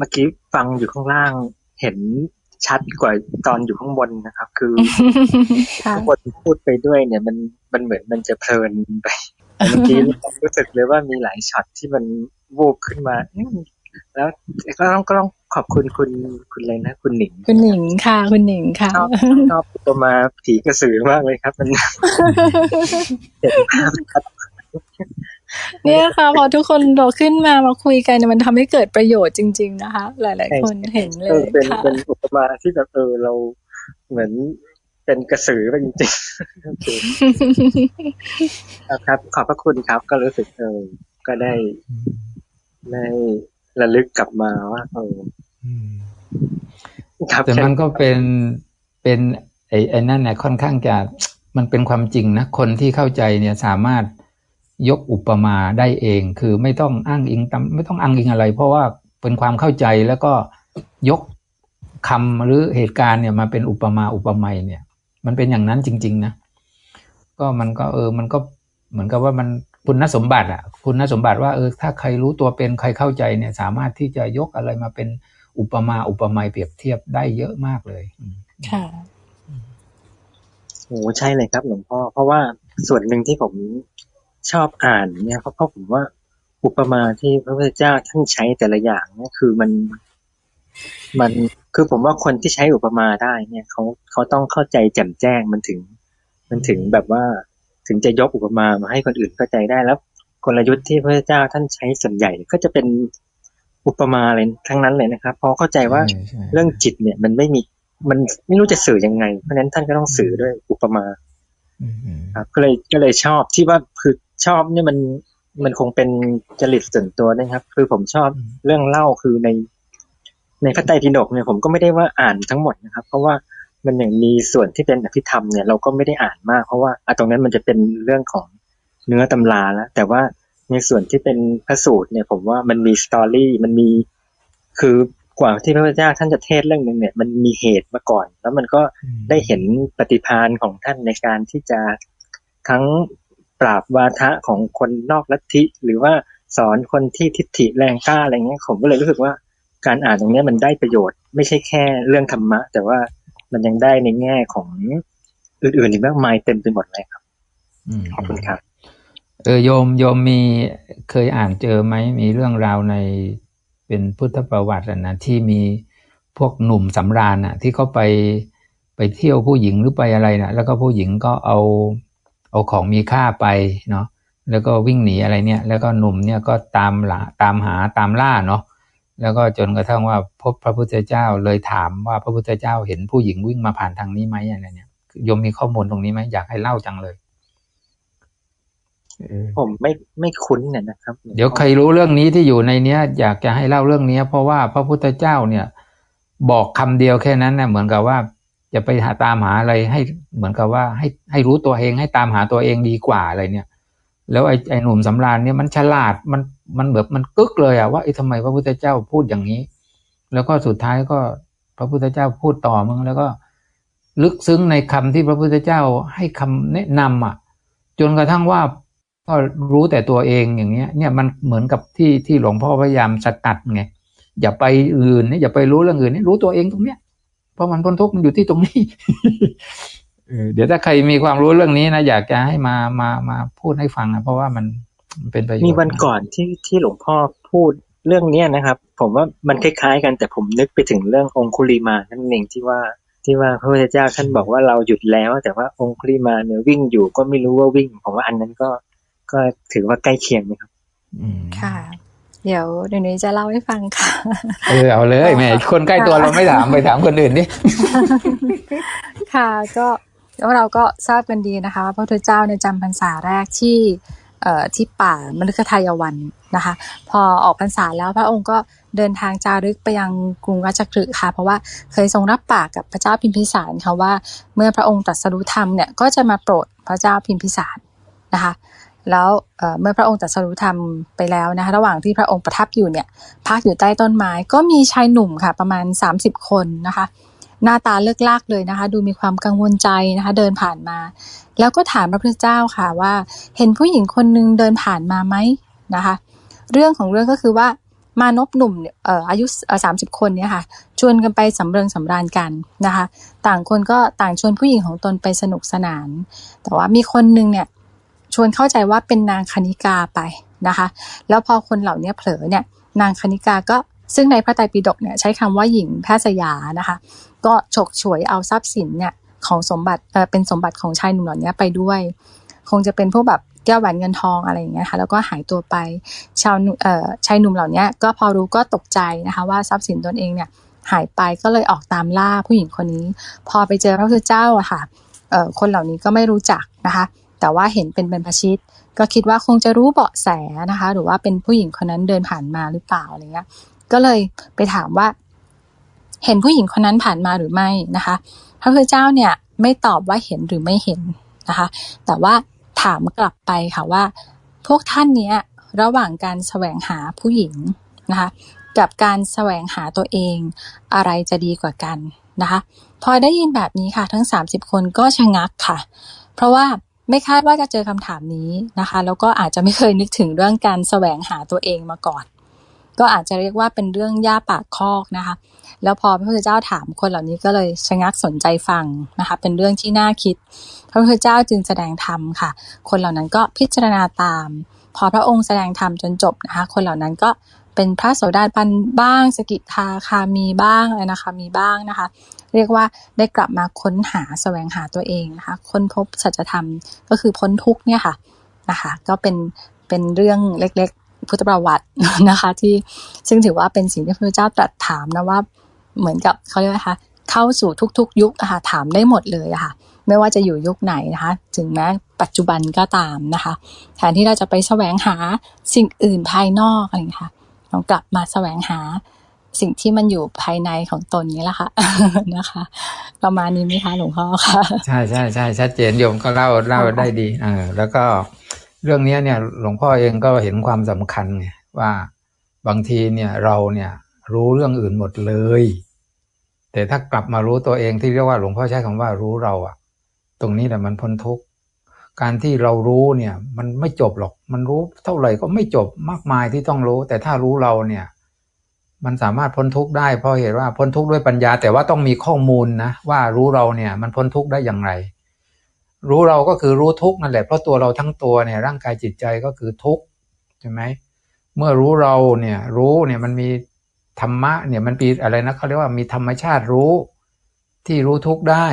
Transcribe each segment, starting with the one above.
เมื่อกี้ฟังอยู่ข้างล่างเห็นชัดกว่าตอนอยู่ข้างบนนะครับ คือค่ะข้างบนพูดไปด้วย เนี่ยมันมันเหมือนมันจะเพลินไปแต่เมื่อกี้รู้สึกเลยว่ามีหลายช็อตที่มันวูบขึ้นมาอืมแล้วก็ต้องก็ต้องขอบคุณคุณคุณอะไรนะคุณหนิง คุณหนิงค่ะ คุณหนิงค่ะชอบชอบตัวมาผีกระสือมากเลยครับ มันเห็นภาพชัด เนี่ยค่ะ พอทุกคนเราขึ้นมามาคุยกันเนี่ยมันทำให้เกิดประโยชน์จริง ๆ นะคะ หลาย ๆ คนเห็นเลเออยเป็นค่ะเป็นอุปมาที่แบบเออเราเหมือนเป็นกระสือไปจริงๆโอเคครับ ขอบพระคุณครับ ก็รู้สึกเออก็ได้ได้ระลึกกลับมาว่าเอออืมครับแต่มันก็เป็นเป็นไอ้ไอ้นั่นเนี่ยค่อนข้างจะมันเป็นความจริงนะ คนที่เข้าใจเนี่ยสามารถ ยกอุปมาได้เอง คือไม่ต้องอ้างอิงตามไม่ต้องอ้างอิงอะไร เพราะว่าเป็นความเข้าใจแล้วก็ยกคำหรือเหตุการณ์เนี่ยมาเป็นอุปมาอุปไมยเนี่ย มันเป็นอย่างนั้นจริง ๆ นะ ก็มันก็เออมันก็เหมือนกับว่ามันคุณสมบัติอะคุณสมบัติว่าเออถ้าใครรู้ตัวเป็นใครเข้าใจเนี่ย สามารถที่จะยกอะไรมาเป็นอุปมาอุปไมยเปรียบเทียบได้เยอะมากเลยอืมค่ะโอ้ใช่เลยครับหลวงพ่อเพราะว่าส่วนหนึ่งที่ผม ชอบอ่านเนี่ยเพราะเพราะผมว่าอุปมาที่พระพุทธเจ้าท่านใช้แต่ละอย่างเนี่ยคือมัน มันคือผมว่าคนที่ใช้อุปมาได้เนี่ยเขาเขาต้องเข้าใจแจ่มแจ้งมันถึง มันถึงแบบว่าถึงจะยกอุปมามาให้คนอื่นเข้าใจได้แล้วกลยุทธ์ที่พระพุทธเจ้าท่านใช้ส่วนใหญ่ก็จะเป็นอุปมาเลยทั้งนั้นเลยนะครับเพราะเข้าใจว่าใช่ใช่เรื่องจิตเนี่ย มันไม่มีมันไม่รู้จะสื่อยังไง เพราะฉะนั้นท่านก็ต้องสื่อด้วยอุปมาอืมอืมครับก็เลยก็เลยชอบที่ว่าคือ ชอบเนี่ยมันมันคงเป็นจริตส่วนตัวนะครับ คือผมชอบเรื่องเล่าคือใน ในพระไตรปิฎกเนี่ยผมก็ไม่ได้ว่าอ่านทั้งหมดนะครับ เพราะว่ามันอย่างมีส่วนที่เป็นอภิธรรมเนี่ยเราก็ไม่ได้อ่านมาก เพราะว่าอะตรงนั้นมันจะเป็นเรื่องของเนื้อตำราแล้วแต่ว่าในส่วนที่เป็นพระสูตรเนี่ย ผมว่ามันมีสตอรี่มันมีคือกว่าที่พระพุทธเจ้าท่านจะเทศน์เรื่องหนึ่งเนี่ยมันมีเหตุมาก่อน แล้วมันก็ได้เห็นปฏิภาณของท่านในการที่จะทั้ง ปราบวาทะของคนนอกลัทธิ หรือว่าสอนคนที่ทิฏฐิแรงกล้าอะไรเงี้ยผมก็เลยรู้สึกว่าการอ่านตรงนี้มันได้ประโยชน์ ไม่ใช่แค่เรื่องธรรมะ แต่ว่ามันยังได้ในแง่ของอื่นๆอีกมากมายเต็มไปหมดเลยครับขอบคุณครับ เออโยมโยมมีเคยอ่านเจอไหมมีเรื่องราวในเป็นพุทธประวัติอะนะที่มีพวกหนุ่มสำราญอะ ที่เขาไปไปเที่ยวผู้หญิงหรือไปอะไรนะแล้วก็ผู้หญิงก็เอา เอาของมีค่าไปเนาะแล้วก็วิ่งหนีอะไรเนี่ย แล้วก็หนุ่มเนี่ยก็ตามหลาตามหาตามล่าเนาะแล้วก็จนกระทั่งว่าพบพระพุทธเจ้าเลยถามว่าพระพุทธเจ้าเห็นผู้หญิงวิ่งมาผ่านทางนี้ไหมอะไรเนี่ยโยมมีข้อมูลตรงนี้ไหมอยากให้เล่าจังเลยเออผมไม่ไม่คุ้นเนี่ยนะครับ เดี๋ยวใครรู้เรื่องนี้ที่อยู่ในเนี้ย อยากจะให้เล่าเรื่องเนี้ย เพราะว่าพระพุทธเจ้าเนี่ย บอกคำเดียวแค่นั้นนะเหมือนกับว่า จะไปหาตามหาอะไรให้เหมือนกับว่าให้ให้รู้ตัวเองให้ตามหาตัวเองดีกว่าอะไรเนี่ย แล้วไอ้ไอ้หนุ่มสำราญเนี่ยมันฉลาดมันมันแบบมันกึกเลยอะว่าไอ้ทำไมพระพุทธเจ้าพูดอย่างนี้ แล้วก็สุดท้ายก็พระพุทธเจ้าพูดต่อมึงแล้วก็ ลึกซึ้งในคำที่พระพุทธเจ้าให้คำแนะนำอะ จนกระทั่งว่าก็รู้แต่ตัวเองอย่างเงี้ย เนี่ยมันเหมือนกับที่ที่หลวงพ่อพยายามสกัดไงอย่าไปอื่นเนี่ยอย่าไปรู้เรื่องอื่นนี่รู้ตัวเองตรงเนี้ย ราะมันพ้นทุกข์มันอยู่ที่ตรงนี้เออเดี๋ยวถ้าใครมีความรู้เรื่องนี้นะอยากจะให้มามามาพูดให้ฟังนะเพราะว่ามันมันเป็นประโยชน์มีวันก่อนที่ที่หลวงพ่อพูดเรื่องเนี้ยนะครับ ผมว่ามันคล้ายๆกันแต่ผมนึกไปถึงเรื่ององคุลิมานั่นเองที่ว่าที่ว่าพระพุทธเจ้าท่านบอกว่าเราหยุดแล้ว แต่ว่าองคุลิมาเนี่ยวิ่งอยู่ก็ไม่รู้ว่าวิ่งผมว่าอันนั้นก็ก็ถือว่าใกล้เคียงนะครับ อืมค่ะ เดี๋ยวเดี๋ยวนี้จะเล่าให้ฟังค่ะ เออเอาเลยแหมคนใกล้ตัวเราไม่ถามไปถามคนอื่นดิค่ะก็แล้วเราก็ทราบกันดีนะคะว่าพระพุทธเจ้าในยจำพรรษาแรกที่เอ่อที่ป่ามฤคทายวันนะคะ พอออกพรรษาแล้วพระองค์ก็เดินทางจารึกไปยังกรุงราชคฤห์ค่ะ เพราะว่าเคยทรงรับปากกับพระเจ้าพิมพิสารค่ะว่า เมื่อพระองค์ตรัสรู้ธรรมเนี่ยก็จะมาโปรดพระเจ้าพิมพิสารนะคะ แล้วเเมื่อพระองค์ตรัสรู้ธรรมไปแล้วนะคะระหว่างที่พระองค์ประทับอยู่เนี่ยพักอยู่ใต้ต้นไม้ก็มีชายหนุ่มค่ะประมาณ 30 คนนะคะ หน้าตาเลิกลากเลยนะคะ ดูมีความกังวลใจนะคะเดินผ่านมา แล้วก็ถามพระพุทธเจ้าค่ะว่าเห็นผู้หญิงคนนึงเดินผ่านมาไหมนะคะ เรื่องของเรื่องก็คือว่ามานพหนุ่มเนี่ยอ่ออายุสามสิบคนเนี่ยค่ะชวนกันไปสำเริงสำราญกันนะคะ ต่างคนก็ต่างชวนผู้หญิงของตนไปสนุกสนาน แต่ว่ามีคนหนึงเนี่ย ชวนเข้าใจว่าเป็นนางคณิกาไปนะคะ แล้วพอคนเหล่านี้เผลอเนี่ยนางคณิกาก็ซึ่งในพระไตรปิฎกเนี่ยใช้คำว่าหญิงแพทย์สยานะคะ ก็ฉกฉวยเอาทรัพย์สินเนี่ยของสมบัติเออเป็นสมบัติของชายหนุ่มเหล่านี้ไปด้วย คงจะเป็นพวกแบบแก้วแหวนเงินทองอะไรอย่างเงี้ยค่ะแล้วก็หายตัวไปชาวเอ่อชายหนุ่มเหล่านี้ก็พอรู้ก็ตกใจนะคะว่าทรัพย์สินตนเองเนี่ยหายไปก็เลยออกตามล่าผู้หญิงคนนี้ พอไปเจอพระพุทธเจ้าอะค่ะเอ่อคนเหล่านี้ก็ไม่รู้จักนะคะ แต่ว่าเห็นเป็นบรรพชิต ก็คิดว่าคงจะรู้เบาะแสนะคะ หรือว่าเป็นผู้หญิงคนนั้นเดินผ่านมาหรือเปล่าอะไรเงี้ย ก็เลยไปถามว่า เห็นผู้หญิงคนนั้นผ่านมาหรือไม่นะคะ พระพุทธเจ้าเนี่ยไม่ตอบว่าเห็นหรือไม่เห็นนะคะ แต่ว่าถามกลับไปค่ะว่า พวกท่านเนี้ยระหว่างการแสวงหาผู้หญิงนะคะกับการแสวงหาตัวเองอะไรจะดีกว่ากันนะคะ พอได้ยินแบบนี้ค่ะ ทั้ง 30 คนก็ชะงักค่ะ เพราะว่า ไม่คาดว่าจะเจอคำถามนี้นะคะ แล้วก็อาจจะไม่เคยนึกถึงเรื่องการแสวงหาตัวเองมาก่อน ก็อาจจะเรียกว่าเป็นเรื่องย่าปากคอกนะคะ แล้วพอพระพุทธเจ้าถามคนเหล่านี้ก็เลยชะงักสนใจฟังนะคะ เป็นเรื่องที่น่าคิด พระพุทธเจ้าจึงแสดงธรรมค่ะ คนเหล่านั้นก็พิจารณาตาม พอพระองค์แสดงธรรมจนจบนะคะ คนเหล่านั้นก็เป็นพระโสดาบันบ้าง สกิทาคามีบ้างอะไรนะคะมีบ้างนะคะ เรียกว่าได้กลับมาค้นหาแสวงหาตัวเองนะคะค้นพบสัจธรรมก็คือพ้นทุกเนี่ยค่ะนะคะก็เป็นเป็นเรื่องเล็กๆ พุทธประวัตินะคะที่ซึ่งถือว่าเป็นสิ่งที่พระพุทธเจ้าตรัสถามนะว่าเหมือนกับเขาเรียกว่าคะเข้าสู่ทุกๆ ยุคค่ะถามได้หมดเลยะค่ะไม่ว่าจะอยู่ยุคไหนนะคะถึงแม้ปัจจุบันก็ตามนะคะแทนที่เราจะไปแสวงหาสิ่งอื่นภายนอกอะไรค่ะลองกลับมาแสวงหา สิ่งที่มันอยู่ภายในของตนนี้แหละค่ะนะคะ ประมาณนี้ไหมคะหลวงพ่อคะใช่ใช่ใช่ชัดเจนโยมก็เล่าเล่าได้ดีเออแล้วก็เรื่องนี้เนี่ยหลวงพ่อเองก็เห็นความสำคัญไงว่าบางทีเนี่ยเราเนี่ยรู้เรื่องอื่นหมดเลย แต่ถ้ากลับมารู้ตัวเองที่เรียกว่าหลวงพ่อใช้คำว่ารู้เราอะตรงนี้แหละมันพ้นทุกข์การที่เรารู้เนี่ยมันไม่จบหรอก มันรู้เท่าไหร่ก็ไม่จบมากมายที่ต้องรู้ แต่ถ้ารู้เราเนี่ย มันสามารถพ้นทุกข์ได้เพราะเหตุว่าพ้นทุกข์ด้วยปัญญา แต่ว่าต้องมีข้อมูลนะว่ารู้เราเนี่ยมันพ้นทุกข์ได้อย่างไร รู้เราก็คือรู้ทุกข์นั่นแหละเพราะตัวเราทั้งตัวเนี่ยร่างกายจิตใจก็คือทุกข์ใช่ไหมเมื่อรู้เราเนี่ยรู้เนี่ยมันมีธรรมะเนี่ยมันมีอะไรนะเขาเรียกว่ามีธรรมชาติรู้ที่รู้ทุกข์ได้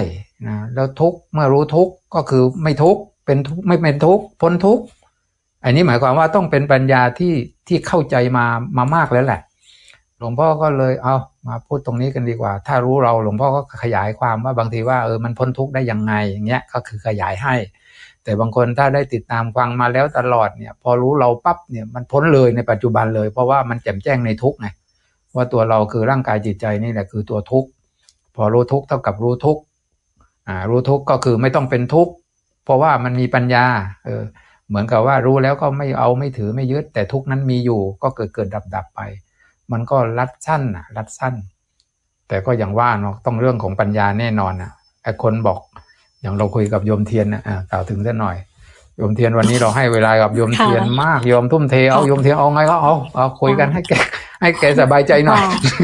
นะแล้วทุกข์เมื่อรู้ทุกข์ก็คือไม่ทุกข์เป็นทุกข์ไม่เป็นทุกข์พ้นทุกข์อันนี้หมายความว่าต้องเป็นปัญญาที่ที่เข้าใจมามามากแล้วแหละ หลวงพ่อก็เลยเอามาพูดตรงนี้กันดีกว่า ถ้ารู้เราหลวงพ่อก็ขยายความว่าบางทีว่าเออมันพ้นทุกข์ได้ยังไงอย่างเงี้ยก็คือขยายให้ แต่บางคนถ้าได้ติดตามฟังมาแล้วตลอดเนี่ย พอรู้เราปั๊บเนี่ยมันพ้นเลยในปัจจุบันเลย เพราะว่ามันแจ่มแจ้งในทุกข์ไงว่าตัวเราคือร่างกายจิตใจนี่แหละคือตัวทุกข์พอรู้ทุกข์เท่ากับรู้ทุกข์อ่ารู้ทุกข์ก็คือไม่ต้องเป็นทุกข์เพราะว่ามันมีปัญญาเออเหมือนกับว่ารู้แล้วก็ไม่เอาไม่ถือไม่ยึดแต่ทุกข์นั้นมีอยู่ก็เกิดเกิดดับดับไป มันก็รัดสั้นนะรัดสั้น แต่ก็อย่างว่าเนาะต้องเรื่องของปัญญาแน่นอนนะไอ้คนบอก อย่างเราคุยกับโยมเทียนนะอ่ากล่าวถึงสักหน่อยโยมเทียนวันนี้เราให้เวลากับโยมเทียนมากโยมทุ่มเทเอาโยมเทียนเอาไงก็เอาเอาคุยกันให้แก ให้แกสบายใจหน่อย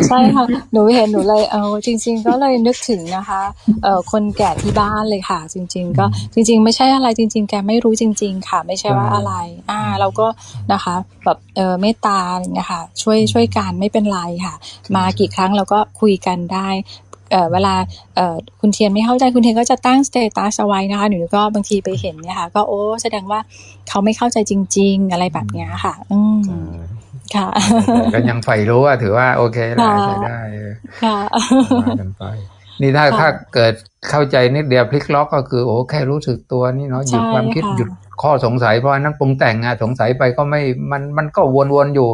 ใช่ค่ะ หนูเห็นหนูเลยเออจริง ๆ ก็เลยนึกถึงนะคะเออคนแก่ที่บ้านเลยค่ะ จริง ๆ ก็จริง ๆ ไม่ใช่อะไรจริง ๆ แกไม่รู้จริง ๆ ค่ะ ไม่ใช่ว่าอะไร อ่า เราก็นะคะแบบเออเมตตาอะไรอย่างเงี้ยค่ะ ช่วยช่วยกันไม่เป็นไรค่ะ มากี่ครั้งเราก็คุยกันได้เออเวลาเออคุณเทียนไม่เข้าใจคุณเทียนก็จะตั้งสเตตัสเอาไว้นะคะหนูก็บางทีไปเห็นเนี่ยค่ะ ก็โอ้แสดงว่าเขาไม่เข้าใจจริง ๆ อะไรแบบเนี้ยค่ะ อืม ค่ะก็ยังใฝ่รู้ว่าถือว่า โอเคแหละค่ะใช้ได้เออค่ะว่ากันไป นี่ถ้าค่ะถ้าเกิดเข้าใจนิดเดียวพลิกล็อกก็คือโอ้แค่รู้สึกตัวนี่เนาะหยุดใช่ความคิดค่ะหยุดข้อสงสัยเพราะอันนั้นปรุงแต่งอะสงสัยไปก็ไม่มันมันก็วนๆอยู่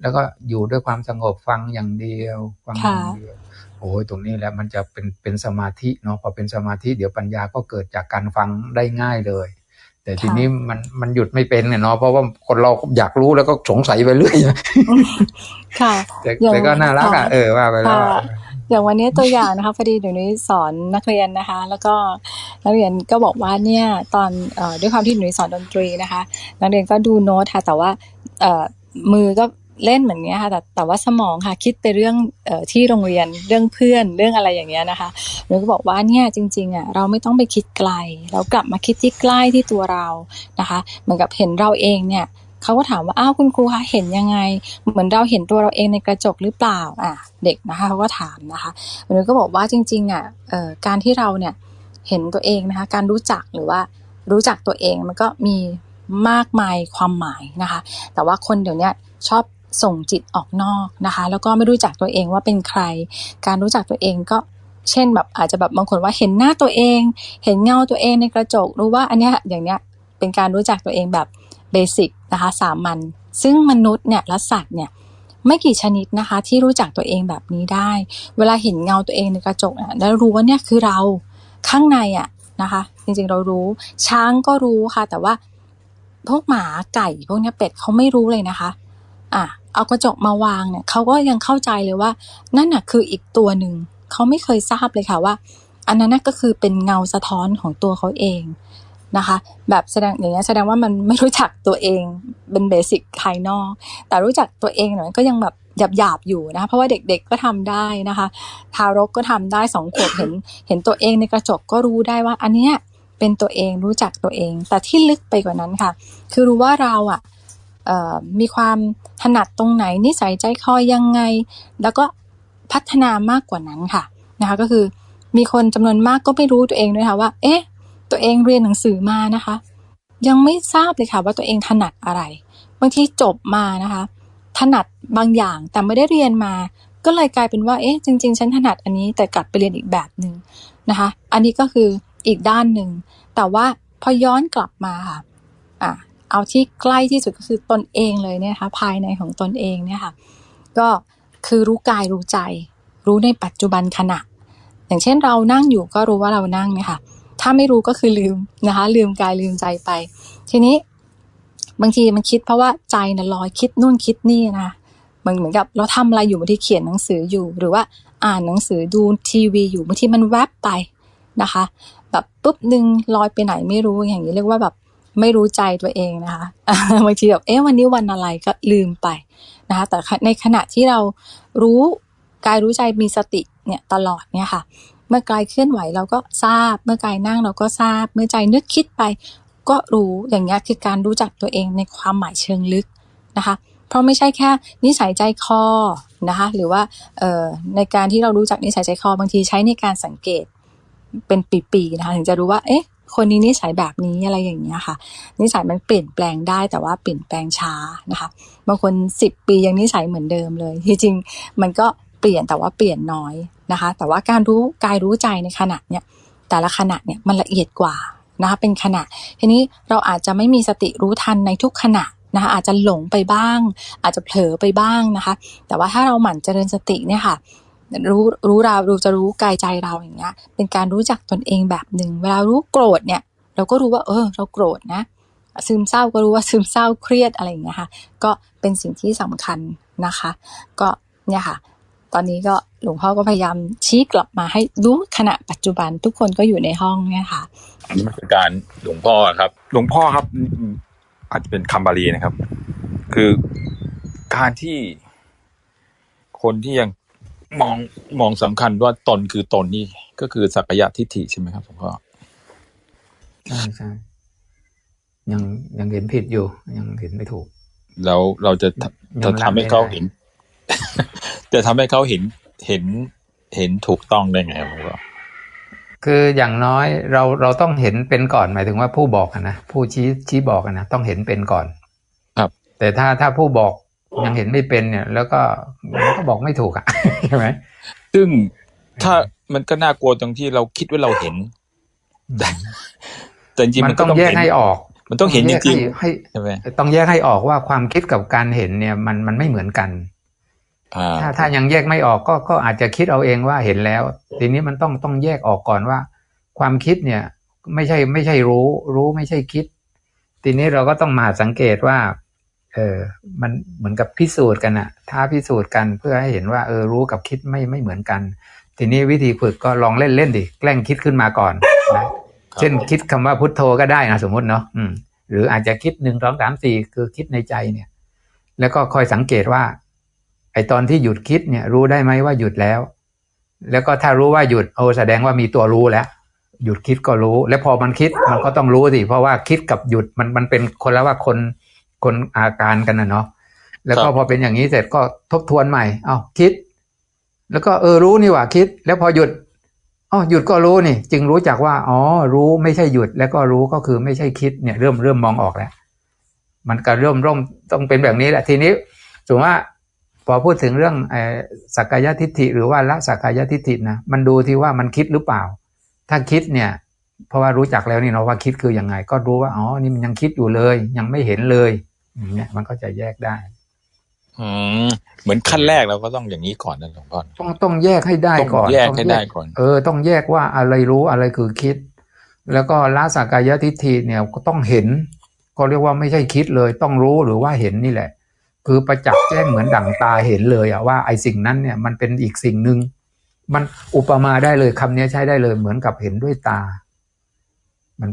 แล้วก็อยู่ด้วยความสงบฟังอย่างเดียวฟังอย่างเดียวโอ้ยตรงนี้แหละมันจะเป็นเป็นสมาธิเนาะพอเป็นสมาธิเดี๋ยวปัญญาก็เกิดจากการฟังได้ง่ายเลย แต่ทีนี้มันมันหยุดไม่เป็นเนี่ยเนาะเพราะว่าคนเราอยากรู้แล้วก็สงสัยไปเรื่อยค่ะแต่อย่างแต่ก็น่ารักอะค่ะเออว่าไปแล้วค่ะอย่างวันนี้ตัวอย่างนะคะพอดีเดี๋ยวนี้สอนนักเรียนนะคะ แล้วก็นักเรียนก็บอกว่าเนี่ยตอนเอ่อด้วยความที่หนูสอนดนตรีนะคะ นักเรียนก็ดูโน้ตค่ะแต่ว่าเอ่อมือก็ เล่นเหมือนเนี้ยค่ะแต่แต่ว่าสมองค่ะคิดไปเรื่องออที่โรงเรียนเรื่องเพื่อนเรื่องอะไรอย่างเงี้ยนะคะหนูก็บอกว่าเนี่ยจริงๆอะเราไม่ต้องไปคิดไกล เรากลับมาคิดที่ใกล้ที่ตัวเรานะคะ เหมือนกับเห็นเราเองเนี่ยเขาก็ถามว่าอ้าวคุณครูคะเห็นยังไง เหมือนเราเห็นตัวเราเองในกระจกหรือเปล่าอะเด็กนะคะเขาก็ถามนะคะหนูก็บอกว่าจริงๆอะเอ่อการที่เราเนี่ยเห็นตัวเองนะคะการรู้จักหรือว่ารู้จักตัวเองมันก็มีมากมายความหมายนะคะ แต่ว่าคนเดี๋ยวนี้ชอบ ส่งจิตออกนอกนะคะ แล้วก็ไม่รู้จักตัวเองว่าเป็นใคร การรู้จักตัวเองก็เช่นแบบอาจจะแบบบางคนว่าเห็นหน้าตัวเอง เห็นเงาตัวเองในกระจกรู้ว่าอันเนี้ยอย่างเนี้ยเป็นการรู้จักตัวเองแบบเบสิกนะคะสามัญซึ่งมนุษย์เนี่ยและสัตว์เนี่ยไม่กี่ชนิดนะคะ ที่รู้จักตัวเองแบบนี้ได้ เวลาเห็นเงาตัวเองในกระจกเนี่ยแล้วรู้ว่าเนี่ยคือเราข้างในอะนะคะ จริงๆเรารู้ช้างก็รู้ค่ะ แต่ว่าพวกหมาไก่พวกเนี้ยเป็ดเขาไม่รู้เลยนะคะ อะ เอากระจกมาวางเนี่ยเขาก็ยังเข้าใจเลยว่า นั่นน่ะคืออีกตัวหนึ่งเขาไม่เคยทราบเลยค่ะว่า อันนั้นน่ะก็คือเป็นเงาสะท้อนของตัวเขาเองนะคะ แบบแสดงอย่างเงี้ยแสดงว่ามันไม่รู้จักตัวเองเป็นเบสิกภายนอก แต่รู้จักตัวเองหน่อยก็ยังแบบหยาบๆอยู่นะคะเพราะว่าเด็กๆก็ทำได้นะคะ ทารกก็ทำได้สองขวบเห็นเห็นตัวเองในกระจกก็รู้ได้ว่าอันเนี้ยเป็นตัวเองรู้จักตัวเอง แต่ที่ลึกไปกว่านั้นค่ะ คือรู้ว่าเราอะเอ่อ มีความถนัดตรงไหนนิสัยใจคอยังไง แล้วก็พัฒนามากกว่านั้นค่ะนะคะก็คือมีคนจำนวนมากก็ไม่รู้ตัวเองด้วยค่ะว่า เอ๊ะ ตัวเองเรียนหนังสือมานะคะ ยังไม่ทราบเลยค่ะว่าตัวเองถนัดอะไร บางทีจบมานะคะ ถนัดบางอย่างแต่ไม่ได้เรียนมา ก็เลยกลายเป็นว่าเอ๊ะจริง ๆ ฉันถนัดอันนี้แต่กลับไปเรียนอีกแบบหนึ่งนะคะ อันนี้ก็คืออีกด้านหนึ่งแต่ว่าพอย้อนกลับมาค่ะอะ เอาที่ใกล้ที่สุดก็คือตนเองเลยเนี่ยคะภายในของตนเองเนี่ยค่ะก็คือรู้กายรู้ใจ รู้ในปัจจุบันขณะ อย่างเช่นเรานั่งอยู่ก็รู้ว่าเรานั่งเนี่ยค่ะถ้าไม่รู้ก็คือลืมนะคะลืมกายลืมใจไป ทีนี้บางทีมันคิดเพราะว่าใจน่ะลอยคิดนู่นคิดนี่นะมันเหมือนกับเราทำอะไรอยู่บางทีเขียนหนังสืออยู่หรือว่าอ่านหนังสือดูทีวีอยู่บางทีมันแวบไปนะคะ แบบปุ๊บหนึ่งลอยไปไหนไม่รู้อย่างนี้เรียกว่าแบบ ไม่รู้ใจตัวเองนะคะบางทีแบบเอ๊ะวันนี้วันอะไรก็ลืมไปนะคะแต่ในขณะที่เรารู้กายรู้ใจมีสติเนี่ยตลอดเนี่ยค่ะ เมื่อกายเคลื่อนไหวเราก็ทราบ เมื่อกายนั่งเราก็ทราบ เมื่อใจนึกคิดไป ก็รู้อย่างนี้ยคือการรู้จักตัวเองในความหมายเชิงลึกนะคะ เพราะไม่ใช่แค่นิสัยใจคอนะคะหรือว่าเอ่อในการที่เรารู้จักนิสัยใจคอบางทีใช้ในการสังเกตเป็นปีๆนะคะถึงจะรู้ว่าเอ๊ะ คนนี้นิสัยแบบนี้อะไรอย่างเงี้ยค่ะ นิสัยมันเปลี่ยนแปลงได้แต่ว่าเปลี่ยนแปลงช้านะคะบางคนสิบปียังนิสัยเหมือนเดิมเลยที่จริงมันก็เปลี่ยนแต่ว่าเปลี่ยนน้อยนะคะ แต่ว่าการรู้กายรู้ใจในขณะเนี้ยแต่ละขณะเนี่ยมันละเอียดกว่านะคะเป็นขณะ ทีนี้เราอาจจะไม่มีสติรู้ทันในทุกขณะนะคะอาจจะหลงไปบ้าง อาจจะเผลอไปบ้างนะคะ แต่ว่าถ้าเราหมั่นเจริญสติเนี่ยค่ะ รู้รู้เราเราจะรู้กายใจเราอย่างเงี้ย เป็นการรู้จักตนเองแบบหนึ่งเวลารู้โกรธเนี่ย เราก็รู้ว่า เออ เราโกรธนะ ซึมเศร้าก็รู้ว่าซึมเศร้าเครียดอะไรอย่างเงี้ยค่ะ ก็เป็นสิ่งที่สำคัญนะคะ ก็เนี่ยค่ะ ตอนนี้ก็หลวงพ่อก็พยายามชี้กลับมาให้รู้ขณะปัจจุบันทุกคนก็อยู่ในห้องเนี่ยค่ะนมัสการหลวงพ่อครับ หลวงพ่อครับอืมอาจจะเป็นคำบาลีนะครับ คือการที่คนที่ยัง มองมองสำคัญว่าตนคือตนนี่ ก็คือสักยะทิฏฐิใช่ไหมครับหลวงพ่อใช่ใช่ยังยังเห็นผิดอยู่ ยังเห็นไม่ถูก แล้วเราจะยังจะละทำให้ไม่เขาได้เห็น จะทำให้เขาเห็นเห็นเห็นถูกต้องได้ไงครับหลวงพ่อคืออย่างน้อยเราเราต้องเห็นเป็นก่อนหมายถึงว่าผู้บอกอะนะผู้ชี้ชี้บอกอะนะต้องเห็นเป็นก่อน ครับ แต่ถ้าถ้าผู้บอก ยังเห็นไม่เป็นเนี่ย แล้วก็มันก็บอกไม่ถูกอะใช่ไหมซึ่งถ้ามันก็น่ากลัวตรงที่เราคิดว่าเราเห็นแต่แต่จริงๆมัมันนก็ต้องต้องแยกเห็นให้ออก มันต้องเห็นจริงให้ๆใช่ไหมให้ต้องแยกให้ออกว่าความคิดกับการเห็นเนี่ย มันมันไม่เหมือนกันอ่าถ้าถ้ายังแยกไม่ออกก็ก็อาจจะคิดเอาเองว่าเห็นแล้ว ทีนี้มันต้องต้องแยกออกก่อนว่า ความคิดเนี่ย ไม่ใช่ไม่ใช่รู้ รู้ไม่ใช่คิด ทีนี้เราก็ต้องมาสังเกตว่า เออ มันเหมือนกับพิสูจน์กันอะถ้าพิสูจน์กันเพื่อให้เห็นว่าเออรู้กับคิดไม่ไม่เหมือนกัน ทีนี้วิธีฝึกก็ลองเล่นเล่นดิแกล้งคิดขึ้นมาก่อนนะเช่นคิดคำว่าพุทโธก็ได้นะสมมติเนาะอืม หรืออาจจะคิดหนึ่งสองสามสี่คือคิดในใจเนี่ย แล้วก็คอยสังเกตว่า ไอตอนที่หยุดคิดเนี่ย รู้ได้ไหมว่าหยุดแล้ว แล้วก็ถ้ารู้ว่าหยุดโอ้แสดงว่ามีตัวรู้แล้ว หยุดคิดก็รู้ แล้วพอมันคิดมันก็ต้องรู้สิเพราะว่าคิดกับหยุดมันมันเป็นคนละว่าคน คนอาการกันนะเนาะแล้วก็ครับพอเป็นอย่างนี้เสร็จก็ทบทวนใหม่ เอ้าคิด แล้วก็เออรู้นี่หว่าคิด แล้วพอหยุดอ๋อหยุดก็รู้นี่ จึงรู้จักว่า อ๋อ รู้ไม่ใช่หยุด แล้วก็รู้ก็คือไม่ใช่คิดเนี่ยเริ่มเริ่มมองออกแล้ว มันก็เริ่มร่มต้องเป็นแบบนี้แหละทีนี้สมมติว่าพอพูดถึงเรื่องเออสักกายทิฏฐิหรือว่าละสักกายทิฏฐินะมันดูที่ว่ามันคิดหรือเปล่า ถ้าคิดเนี่ย เพราะว่ารู้จักแล้วนี่เนาะว่าคิดคือยังไง ก็รู้ว่าอ๋อนี่มันยังคิดอยู่เลย ยังไม่เห็นเลย อย่างเงี้ยมันก็จะแยกได้ อืมเหมือนขั้นแรกเราก็ต้องอย่างนี้ก่อนนะหลวงพ่อต้องต้องแยกให้ได้ต้องก่อนแยกต้องให้ได้ก่อน เออ ต้องแยกว่าอะไรรู้อะไรคือคิด แล้วก็ละสักกายทิฏฐิเนี่ยก็ต้องเห็น ก็เรียกว่าไม่ใช่คิดเลย ต้องรู้หรือว่าเห็นนี่แหละ คือประจักษ์แจ้งเหมือนดั่งตาเห็นเลยอะว่าไอ้สิ่งนั้นเนี่ยมันเป็นอีกสิ่งหนึ่งมันอุปมาได้เลยคำนี้ใช้ได้เลยเหมือนกับเห็นด้วยตา มัน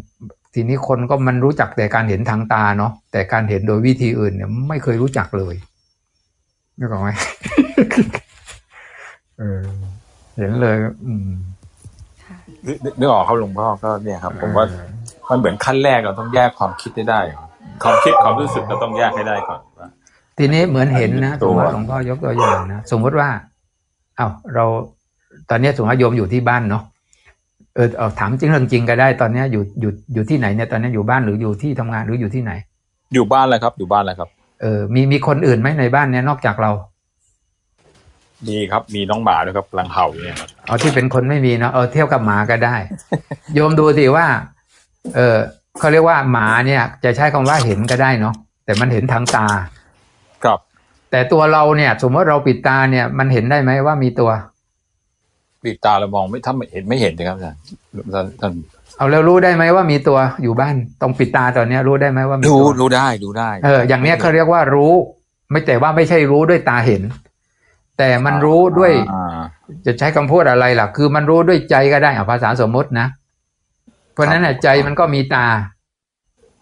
ทีนี้คนก็มันรู้จักแต่การเห็นทางตาเนาะแต่การเห็นโดยวิธีอื่นเนี่ยไม่เคยรู้จักเลยนึกออกไหมเออเห็นเลย อืมนึกนึกนึกออกครับหลวงพ่อก็เนี่ยครับ ผมว่าเออมันเหมือนขั้นแรกเราต้องแยกความคิดให้ได้ความคิดความรู้สึกเราต้องแยกให้ได้ก่อนว่าทีนี้เหมือนเห็นนะตัสวมมติหลวงพ่อยกตัวอย่างนะสมมติว่า เอาเรา ตอนนี้สมมติว่าโยมอยู่ที่บ้านเนาะ เออเอาถามจริงเรื่องจริงก็ได้ตอนนี้อยู่อยู่อยู่ที่ไหนเนี่ยตอนนี้อยู่บ้านหรืออยู่ที่ทำงานหรืออยู่ที่ไหน อยู่บ้านแล้วครับ อยู่บ้านแล้วครับ เออมีมีคนอื่นไหมในบ้านเนี่ยนอกจากเรามีครับมีน้องหมาด้วยครับกำลังเห่าอยู่เนี่ยครับเอาที่เป็นคนไม่มีเนาะเออเที่ยวกับหมาก็ได้ โยมดูสิว่า เออเขาเรียกว่าหมาเนี่ย จะใช้คำว่าเห็นก็ได้เนาะแต่มันเห็นทางตา ครับ แต่ตัวเราเนี่ย สมมติเราปิดตาเนี่ย มันเห็นได้ไหมว่ามีตัว ปิดตาเรามองไม่ถ้าไม่เห็นไม่เห็นนะครับอาจารย์ท่านท่านเอาแล้วรู้ได้ไหมว่ามีตัวอยู่บ้านตรงปิดตาตอนเนี้ยรู้ได้ไหมว่ามีรู้ตัวรู้ได้รู้ได้ เออ อย่างเนี้ยเขาเรียกว่ารู้ ไม่แต่ว่าไม่ใช่รู้ด้วยตาเห็น แต่มันรู้ด้วยอ่าจะใช้คำพูดอะไรล่ะ คือมันรู้ด้วยใจก็ได้เอาภาษาสมมตินะ เพราะฉะนั้นน่ะใจมันก็มีตา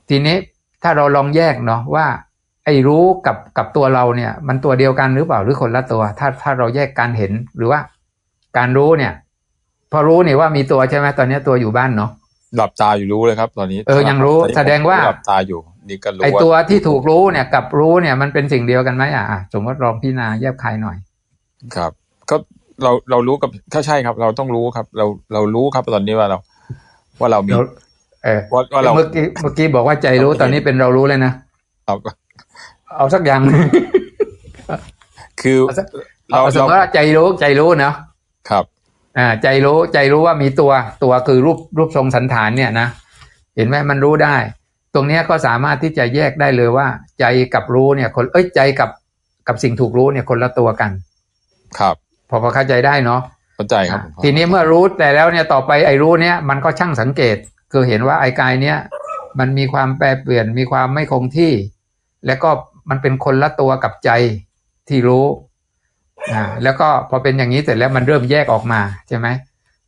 ทีนี้ถ้าเราลองแยกเนาะว่า ไอ้รู้กับกับตัวเราเนี่ย มันตัวเดียวกันหรือเปล่าหรือคนละตัว ถ้าถ้าเราแยกการเห็นหรือว่า การรู้เนี่ย พอรู้เนี่ยว่ามีตัวใช่ไหมตอนเนี้ยตัวอยู่บ้านเนาะหลับตาอยู่รู้เลยครับ ตอนนี้ เออยังรู้ตอนนี้ผมแสดงว่าหลับตาอยู่นี่ก็รู้ไอตัวที่ถูกรู้เนี่ยกับรู้เนี่ยมันเป็นสิ่งเดียวกันไหมอะอะสมมติลองพิจารณาแยบคายหน่อย ครับ ก็เราเรารู้กับถ้าใช่ครับ เราต้องรู้ครับ เราเรารู้ครับตอนนี้ว่าเรา ว่าเรามีเราเออว่าว่าเราเมื่อกี้เมื่อกี้บอกว่าใจรู้ตอนนี้เป็นเรารู้เลยนะเราก็เอาสักอย่างคือเอาสักเราเอาสมมติว่าใจรู้ใจรู้เนาะ ครับ อ่า ใจรู้ใจรู้ว่ามีตัวตัวคือรูปรูปทรงสันฐานเนี่ยนะเห็นไหมมันรู้ได้ ตรงเนี้ยก็สามารถที่จะแยกได้เลยว่า ใจกับรู้เนี่ยคนเอ้ยใจกับกับสิ่งถูกรู้เนี่ยคนละตัวกัน ครับ พอพอเข้าใจได้เนาะเข้าใจครับหลวงพ่อทีนี้เมื่อรู้แต่แล้วเนี่ยต่อไปไอ้รู้เนี่ยมันก็ช่างสังเกต คือเห็นว่าไอ้กายเนี่ยมันมีความแปรเปลี่ยนมีความไม่คงที่ แล้วก็มันเป็นคนละตัวกับใจที่รู้ อ่าแล้วก็พอเป็นอย่างนี้เสร็จแล้วมันเริ่มแยกออกมาใช่ไหม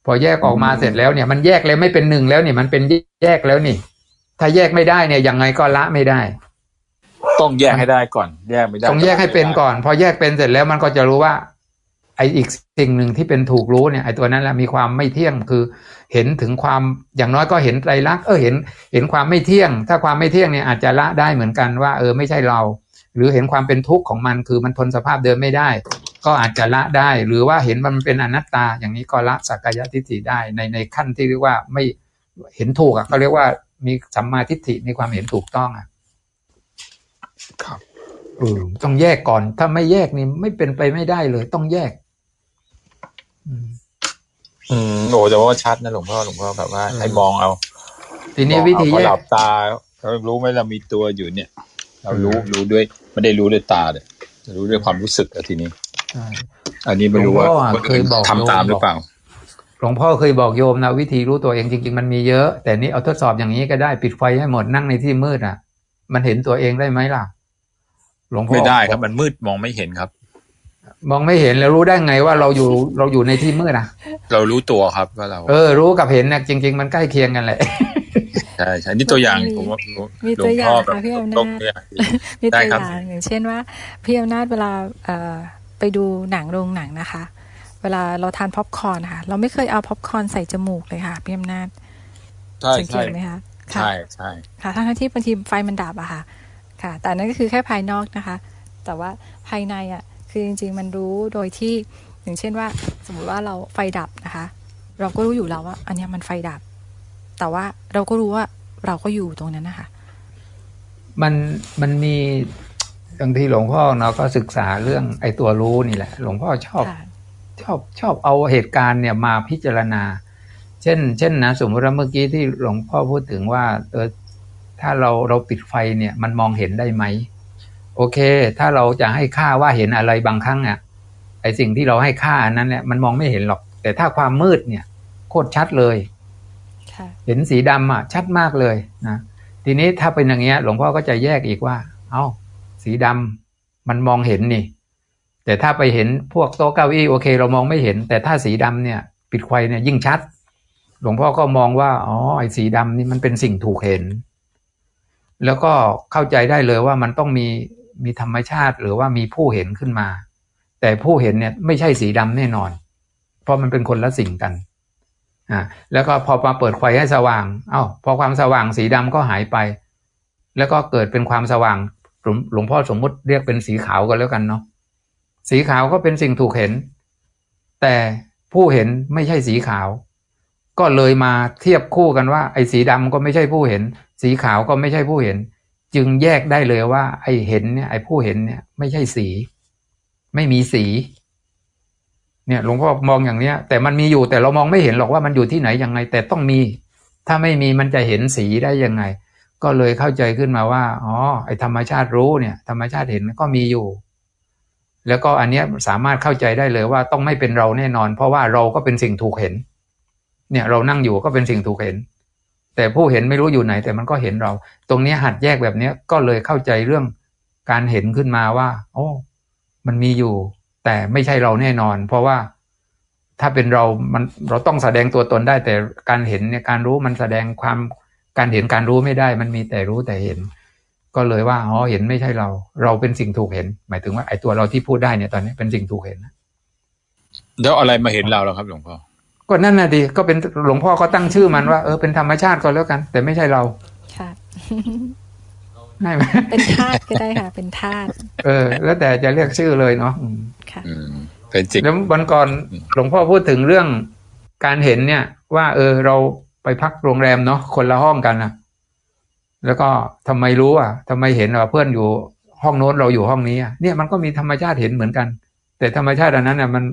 พอแยกออกมาเสร็จแล้วเนี่ยมันแยกแล้วไม่เป็นหนึ่งแล้วนี่มันเป็นแยกแล้วนี่ ถ้าแยกไม่ได้เนี่ยยังไงก็ละไม่ได้ ต้องแยกให้ได้ก่อน แยกไม่ได้ต้องแยกให้เป็นก่อน พอแยกเป็นเสร็จแล้วมันก็จะรู้ว่า ไออีกสิ่งหนึ่งที่เป็นถูกรู้เนี่ยไอตัวนั้นแหละมีความไม่เที่ยงคือ เห็นถึงความอย่างน้อยก็เห็นไตรลักษณ์เออเห็น เห็นความไม่เที่ยง ถ้าความไม่เที่ยงเนี่ยอาจจะละได้เหมือนกันว่า เออไม่ใช่เรา หรือเห็นความเป็นทุกข์ของมันคือมันทนสภาพเดิมไม่ได้ ก็อาจจะละได้ หรือว่าเห็นมันเป็นอนัตตา อย่างนี้ก็ละสักกายทิฏฐิได้ในในขั้นที่เรียกว่าไม่เห็นถูกอะเขาเรียกว่ามีสัมมาทิฏฐิมีความเห็นถูกต้องอะครับเออต้องแยกก่อน ถ้าไม่แยกนี่ไม่เป็นไปไม่ได้เลย ต้องแยก อืมอืมโอ้แต่ว่าชัดนะหลวงพ่อหลวงพ่อแบบว่าเออให้มองเอา ทีนี้มองวิธีเอาพอแยหกลับตาเรารู้ไหมเรามีตัวอยู่เนี่ย เรารู้อืมรู้ด้วยไม่ได้รู้ด้วยตาเลยรู้ด้วยความรู้สึกอะทีนี้ใช่ อันนี้ไม่รู้ว่าหลวงพ่ออะคนอื่นเคยบอกทำตามโยมหรือเปล่าหลวงพ่อเคยบอกโยมนะวิธีรู้ตัวเองจริง ๆ มันมีเยอะ แต่นี่เอาทดสอบอย่างนี้ก็ได้ปิดไฟให้หมดนั่งในที่มืดอะ มันเห็นตัวเองได้ไหมล่ะ หลวงพ่อไม่ได้ครับ มันมืดมองไม่เห็นครับ มองไม่เห็นแล้วรู้ได้ไงว่าเราอยู่เราอยู่ในที่มืดอะ เรารู้ตัวครับว่าเรา เออ รู้กับเห็นเนี่ยจริง ๆ มันใกล้เคียงกันแหละช่ใช่นี่ตัวอย่างมีผมว่ามีหลตัวงอย่าพ่งอแบบค่ะพี่อำต้นาองจเนี่ยมีได้ตัวอครับย่างอย่างเช่นว่าพี่อำนาจเวลาเอ่อ ไปดูหนังโรงหนังนะคะ เวลาเราทานพ็อปคอร์นค่ะ เราไม่เคยเอาพ็อปคอร์นใส่จมูกเลยค่ะพี่อำนาจใช่สังเกใช่ตไหมคะค่ะใช่ใช่ค่ะทั้งๆที่บางทีไฟมันดับอะค่ะ ค่ะ แต่อันนั่นก็คือแค่ภายนอกนะคะ แต่ว่าภายในอะคือจริง ๆ มันรู้โดยที่อย่างเช่นว่า สมมติว่าเราไฟดับนะคะ เราก็รู้อยู่แล้วว่า อันเนี้ยมันไฟดับ แต่ว่าเราก็รู้ว่าเราก็อยู่ตรงนั้นนะคะ มันมันมี บางทีหลวงพ่อเนาะก็ศึกษาเรื่องไอ้ตัวรู้นี่แหละ หลวงพ่อชอบค่ะชอบชอบเอาเหตุการณ์เนี่ยมาพิจารณา เช่น เช่นนะสมมติว่าเมื่อกี้ที่หลวงพ่อพูดถึงว่าเออถ้าเราเราปิดไฟเนี่ยมันมองเห็นได้ไหมโอเค ถ้าเราจะให้ค่าว่าเห็นอะไรบางครั้งอะไอสิ่งที่เราให้ค่าอันนั้นเนี่ยมันมองไม่เห็นหรอก แต่ถ้าความมืดเนี่ยโคตรชัดเลยค่ะเห็นสีดำอะชัดมากเลยนะทีนี้ถ้าเป็นอย่างเงี้ย หลวงพ่อก็จะแยกอีกว่า เอ้า สีดำมันมองเห็นนี่ แต่ถ้าไปเห็นพวกโต๊ะเก้าอี้โอเค เรามองไม่เห็น แต่ถ้าสีดำเนี่ยปิดไฟเนี่ยยิ่งชัด หลวงพ่อก็มองว่าอ๋อไอ้สีดำนี่มันเป็นสิ่งถูกเห็น แล้วก็เข้าใจได้เลยว่ามันต้องมีมีธรรมชาติหรือว่ามีผู้เห็นขึ้นมา แต่ผู้เห็นเนี่ยไม่ใช่สีดำแน่นอน เพราะมันเป็นคนละสิ่งกันอ่าแล้วก็พอมาเปิดไฟให้สว่างเอ้าพอความสว่างสีดำก็หายไป แล้วก็เกิดเป็นความสว่าง หลวงพ่อสมมุติเรียกเป็นสีขาวกันแล้วกันเนาะสีขาวก็เป็นสิ่งถูกเห็น แต่ผู้เห็นไม่ใช่สีขาว ก็เลยมาเทียบคู่กันว่า ไอ้สีดำก็ไม่ใช่ผู้เห็น สีขาวก็ไม่ใช่ผู้เห็น จึงแยกได้เลยว่า ไอ้เห็นเนี่ยไอ้ผู้เห็นเนี่ยไม่ใช่สี ไม่มีสี เนี่ยหลวงพ่อมองอย่างเนี้ย แต่มันมีอยู่แต่เรามองไม่เห็นหรอกว่ามันอยู่ที่ไหนยังไง แต่ต้องมี ถ้าไม่มีมันจะเห็นสีได้ยังไง ก็เลยเข้าใจขึ้นมาว่าอ๋อไอธรรมชาติรู้เนี่ย ธรรมชาติเห็นก็มีอยู่ แล้วก็อันเนี้ยสามารถเข้าใจได้เลยว่าต้องไม่เป็นเราแน่นอน เพราะว่าเราก็เป็นสิ่งถูกเห็น เนี่ยเรานั่งอยู่ก็เป็นสิ่งถูกเห็น แต่ผู้เห็นไม่รู้อยู่ไหน แต่มันก็เห็นเรา ตรงนี้หัดแยกแบบเนี้ยก็เลยเข้าใจเรื่องการเห็นขึ้นมาว่า โอ้มันมีอยู่ แต่ไม่ใช่เราแน่นอน เพราะว่าถ้าเป็นเรา มันเราต้องแสดงตัวตนได้ แต่การเห็นเนี่ยการรู้มันแสดงความ การเห็นการรู้ไม่ได้ มันมีแต่รู้แต่เห็น ก็เลยว่าอ๋อเห็นไม่ใช่เรา เราเป็นสิ่งถูกเห็น หมายถึงว่าไอ้ตัวเราที่พูดได้เนี่ยตอนนี้เป็นสิ่งถูกเห็นนะแล้วอะไรมาเห็นเราแล้วครับหลวงพ่อก็นั่นน่ะดีก็เป็นหลวงพ่อก็ตั้งชื่อมันว่าเออเป็นธรรมชาติก็แล้วกัน แต่ไม่ใช่เราค่ะได้ไหมเป็นธาตุก็ได้ค่ะ เป็นธาตุเออ แล้วแต่จะเรียกชื่อเลยเนาะอืมค่ะอืมเป็นสิ่งแล้ววันก่อนอืมหลวงพ่อพูดถึงเรื่องการเห็นเนี่ย ว่า เออเรา ไปพักโรงแรมเนาะคนละห้องกันนะแล้วก็ทำไมรู้อะทำไมเห็นว่าเพื่อนอยู่ห้องโน้นเราอยู่ห้องนี้เนี่ยมันก็มีธรรมชาติเห็นเหมือนกัน แต่ธรรมชาติอันนั้นอะมัน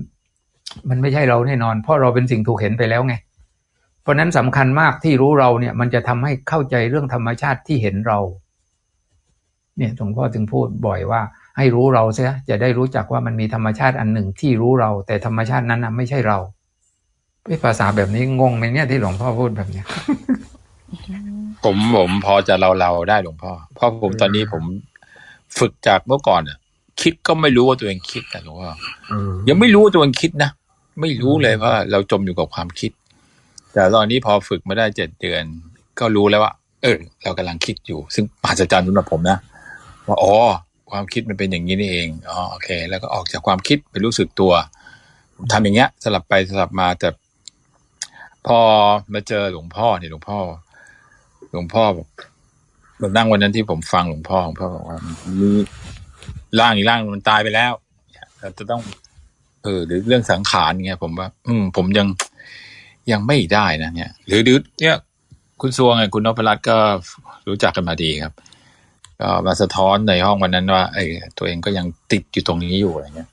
มันไม่ใช่เราแน่นอน เพราะเราเป็นสิ่งถูกเห็นไปแล้วไง เพราะฉะนั้นสำคัญมากที่รู้เราเนี่ย มันจะทำให้เข้าใจเรื่องธรรมชาติที่เห็นเรา เนี่ยหลวงพ่อถึงพูดบ่อยว่า ให้รู้เราเสียจะได้รู้จักว่ามันมีธรรมชาติอันหนึ่งที่รู้เรา แต่ธรรมชาตินั้นนะไม่ใช่เรา เอ้ยภาษาแบบนี้งงไหมเนี่ยที่หลวงพ่อพูดแบบเนี้ยผมผมพอจะเราเราๆได้หลวงพ่อเพราะผมตอนนี้ผมฝึกจากเมื่อก่อนอะ คิดก็ไม่รู้ว่าตัวเองคิดนะหลวงพ่อยังไม่รู้ว่าตัวเองคิดนะไม่รู้เลยว่าเราจมอยู่กับความคิด แต่ตอนนี้พอฝึกมาได้เจ็ดเดือน ก็รู้แล้วว่า เออ เรากำลังคิดอยู่ ซึ่งมหัศจรรย์สำหรับผมนะว่าอ๋อความคิดมันเป็นอย่างนี้นี่เองอ๋อโอเค แล้วก็ออกจากความคิดไปรู้สึกตัวผมทำอย่างเงี้ย สลับไปสลับมาแต่ พอมาเจอหลวงพ่อเนี่ยหลวงพ่อ หลวงพ่อบอกผมนั่งวันนั้นที่ผมฟังหลวงพ่อหลวงพ่อบอกว่ามีร่างอีกร่างมันตายไปแล้วเราจะต้อง เออ หรือเรื่องสังขารเงี้ยผมว่า อืม ผมยังยังไม่ได้นะเนี่ย หรือหรือเนี่ย คุณซวงไงคุณนพรัตน์ก็รู้จักกันมาดีครับ ก็มาสะท้อนในห้องวันนั้นว่าไอ้ตัวเองก็ยังติดอยู่ตรงนี้อยู่อะไรเงี้ย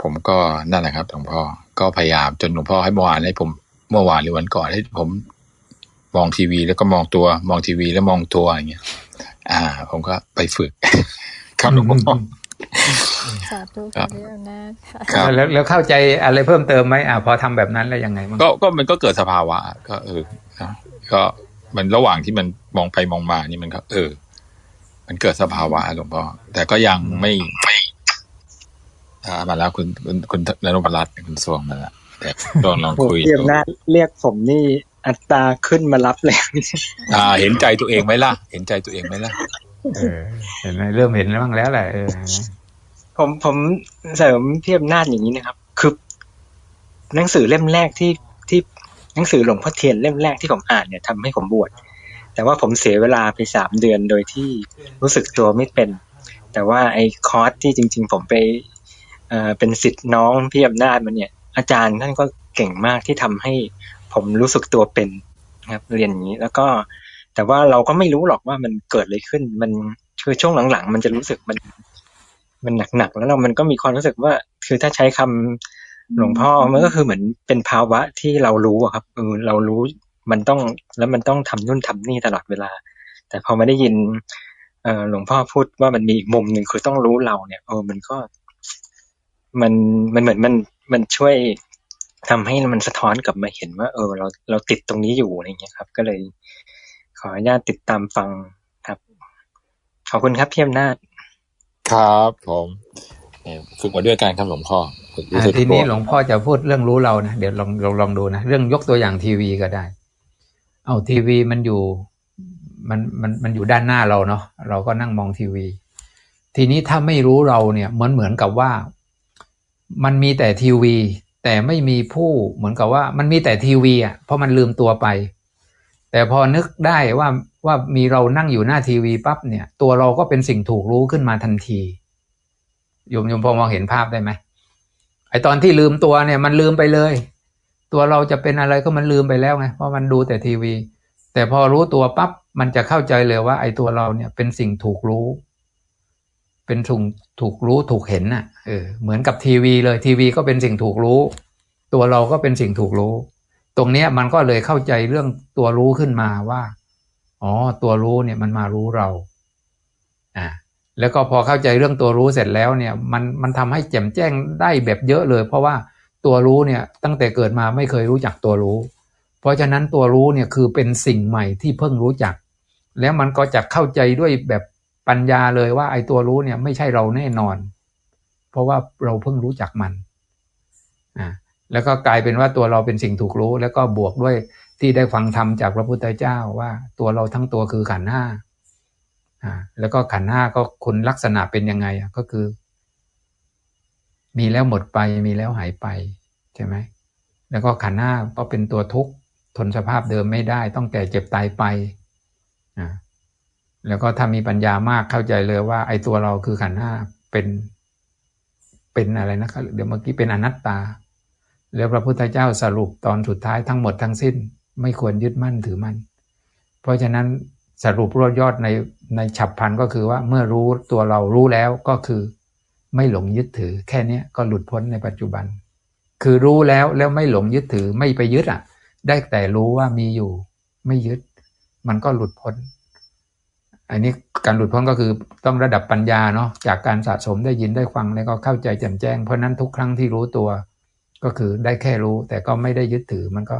ผมก็นั่นแหละครับหลวงพ่อก็พยายามจนหลวงพ่อให้เมื่อวานให้ผม เมื่อวานหรือวันก่อนให้ผมมองทีวีแล้วก็มองตัว มองทีวีแล้วมองตัวอย่างเงี้ย อ่า ผมก็ไปฝึกครับหลวงพ่อสาธุครัค่ะบพี่อำนาจค่ะครับแล้วแล้วเข้าใจอะไรเพิ่มเติมไหมอ่าพอทำแบบนั้นแล้วยังไงบ้างก็ก็มันก็เกิดสภาวะ ก็เออนะก็มันระหว่างที่มันมองไปมองมานี่มันก็ เออ มันเกิดสภาวะหลวงพ่อแต่ก็ยังไม่ไม่อ่ามาแล้วคุณคุณคุณนรพรัตน์คุณสวงมาแล้ว แต่ลองลองคุยเรียกดูนะเรียกผมนี่อัตราขึ้นมารับเลยอ่า เห็นใจตัวเองไหมล่ะ เห็นใจตัวเองไหมล่ะเออเห็นไหมเริ่มเห็นแล้วบ้างแล้วแหละเออผมผมเสริมพี่อำนาจอย่างนี้นะครับ คือหนังสือเล่มแรกที่ที่หนังสือหลวงพ่อเทียนเล่มแรกที่ผมอ่านเนี่ยทำให้ผมบวชแต่ว่าผมเสียเวลาไปสามเดือนโดยที่รู้สึกตัวไม่เป็น แต่ว่าไอ้คอร์สที่จริง ๆ ผมไปเอ่อเป็นสิทธิ์น้องพี่อำนาจมันเนี่ย อาจารย์ท่านก็เก่งมากที่ทำให้ผมรู้สึกตัวเป็นนะครับเรียนอย่างนี้แล้วก็แต่ว่าเราก็ไม่รู้หรอกว่ามันเกิดอะไรขึ้น มันคือช่วงหลังๆ มันจะรู้สึกมัน มันหนักๆแล้วเรามันก็มีความรู้สึกว่า คือถ้าใช้คำหลวงพ่อมันก็คือเหมือนเป็นภาวะที่เรารู้อะครับเออเรารู้มันต้องแล้วมันต้องทำนู่นทำนี่ตลอดเวลา แต่พอมาได้ยินเออหลวงพ่อพูดว่ามันมีอีกมุมหนึ่งคือต้องรู้เราเนี่ยเออมันก็ มันมันเหมือนมัน มันช่วยทำให้มันสะท้อนกลับมาเห็นว่า เออ เราเราติดตรงนี้อยู่อะไรเงี้ยครับ ก็เลย ขออนุญาตติดตามฟังครับ ขอบคุณครับพี่อำนาจครับผมเนี่ยฝึกมาด้วยกันครับหลวงพ่อฝึกรู้อ่าสึกทีตันี้วหลวงพ่อจะพูดเรื่องรู้เรานะเดี๋ยวลองลองลองดูนะเรื่องยกตัวอย่างทีวีก็ได้ เอาทีวีมันอยู่ มันมันมันอยู่ด้านหน้าเราเนาะเราก็นั่งมองทีวี ทีนี้ถ้าไม่รู้เราเนี่ยเหมือนเหมือนกับว่า มันมีแต่ทีวี แต่ไม่มีผู้เหมือนกับว่า มันมีแต่ทีวีอะเพราะมันลืมตัวไป แต่พอนึกได้ว่าว่ามีเรานั่งอยู่หน้าทีวีปั๊บเนี่ย ตัวเราก็เป็นสิ่งถูกรู้ขึ้นมาทันทีโยมโยมพอมองเห็นภาพได้ไหมไอตอนที่ลืมตัวเนี่ยมันลืมไปเลย ตัวเราจะเป็นอะไรก็มันลืมไปแล้วไงเพราะมันดูแต่ทีวี แต่พอรู้ตัวปั๊บมันจะเข้าใจเลยว่า ไอตัวเราเนี่ยเป็นสิ่งถูกรู้ เป็นถูกถูกรู้ถูกเห็นน่ะเออเหมือนกับทีวีเลยทีวีก็เป็นสิ่งถูกรู้ ตัวเราก็เป็นสิ่งถูกรู้ ตรงเนี้ยมันก็เลยเข้าใจเรื่องตัวรู้ขึ้นมาว่าอ๋อตัวรู้เนี่ยมันมารู้เราอ่าแล้วก็พอเข้าใจเรื่องตัวรู้เสร็จแล้วเนี่ยมันมันทำให้แจ่มแจ้งได้แบบเยอะเลย เพราะว่าตัวรู้เนี่ยตั้งแต่เกิดมาไม่เคยรู้จักตัวรู้ เพราะฉะนั้นตัวรู้เนี่ยคือเป็นสิ่งใหม่ที่เพิ่งรู้จัก แล้วมันก็จะเข้าใจด้วยแบบ ปัญญาเลยว่าไอ้ตัวรู้เนี่ยไม่ใช่เราแน่นอน เพราะว่าเราเพิ่งรู้จักมันอ่าแล้วก็กลายเป็นว่าตัวเราเป็นสิ่งถูกรู้ แล้วก็บวกด้วยที่ได้ฟังธรรมจากพระพุทธเจ้าว่าตัวเราทั้งตัวคือขันธ์ห้าอ่าแล้วก็ขันธ์ห้าก็คุณลักษณะเป็นยังไงก็คือ มีแล้วหมดไปมีแล้วหายไปใช่ไหมแล้วก็ขันธ์ห้าก็เป็นตัวทุกข์ทนสภาพเดิมไม่ได้ ต้องแก่เจ็บตายไปอ่า แล้วก็ถ้ามีปัญญามากเข้าใจเลยว่า ไอ้ตัวเราคือขันธ์ห้าเป็นเป็นอะไรนะครับเดี๋ยวเมื่อกี้เป็นอนัตตา แล้วพระพุทธเจ้าสรุปตอนสุดท้ายทั้งหมดทั้งสิ้น ไม่ควรยึดมั่นถือมั่นเพราะฉะนั้นสรุปรวบยอดในในฉับพันก็คือว่าเมื่อรู้ตัวเรารู้แล้วก็คือ ไม่หลงยึดถือ แค่นี้ก็หลุดพ้นในปัจจุบัน คือรู้แล้วแล้วไม่หลงยึดถือไม่ไปยึดอะ ได้แต่รู้ว่ามีอยู่ ไม่ยึด มันก็หลุดพ้น อันนี้การหลุดพ้นก็คือต้องระดับปัญญาเนาะจากการสะสมได้ยินได้ฟังแล้วก็เข้าใจแจ่มแจ้ง เพราะนั้นทุกครั้งที่รู้ตัว ก็คือได้แค่รู้แต่ก็ไม่ได้ยึดถือมันก็